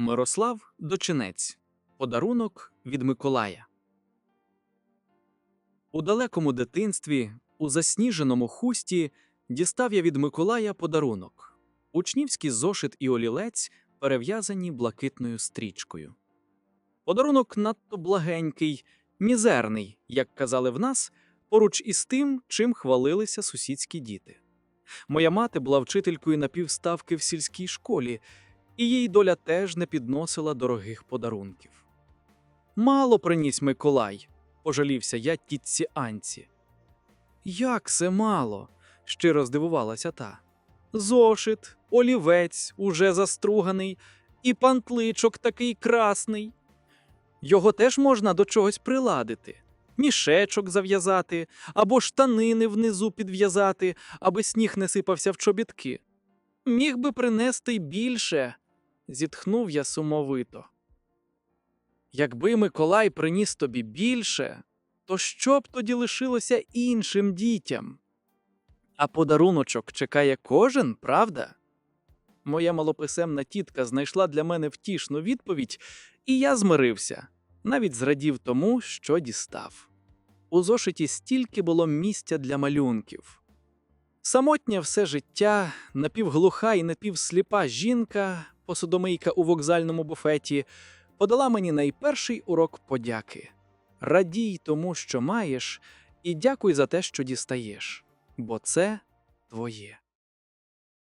Мирослав Дочинець. Подарунок від Миколая. У далекому дитинстві, у засніженому хусті, дістав я від Миколая подарунок. Учнівський зошит і олілець перев'язані блакитною стрічкою. Подарунок надто благенький, мізерний, як казали в нас, поруч із тим, чим хвалилися сусідські діти. Моя мати була вчителькою напівставки в сільській школі, і їй доля теж не підносила дорогих подарунків. Мало приніс Миколай, пожалівся я тітці Анці. Як це мало? щиро здивувалася та. Зошит, олівець уже заструганий, і пантличок такий красний. Його теж можна до чогось приладити, мішечок зав'язати, або штанини внизу підв'язати, аби сніг не сипався в чобітки. Міг би принести й більше, зітхнув я сумовито. Якби Миколай приніс тобі більше, то що б тоді лишилося іншим дітям? А подаруночок чекає кожен, правда? Моя малописемна тітка знайшла для мене втішну відповідь, і я змирився, навіть зрадів тому, що дістав. У зошиті стільки було місця для малюнків. Самотня все життя, напівглуха і напівсліпа жінка, посудомийка у вокзальному буфеті, подала мені найперший урок подяки. Радій тому, що маєш, і дякуй за те, що дістаєш, бо це твоє.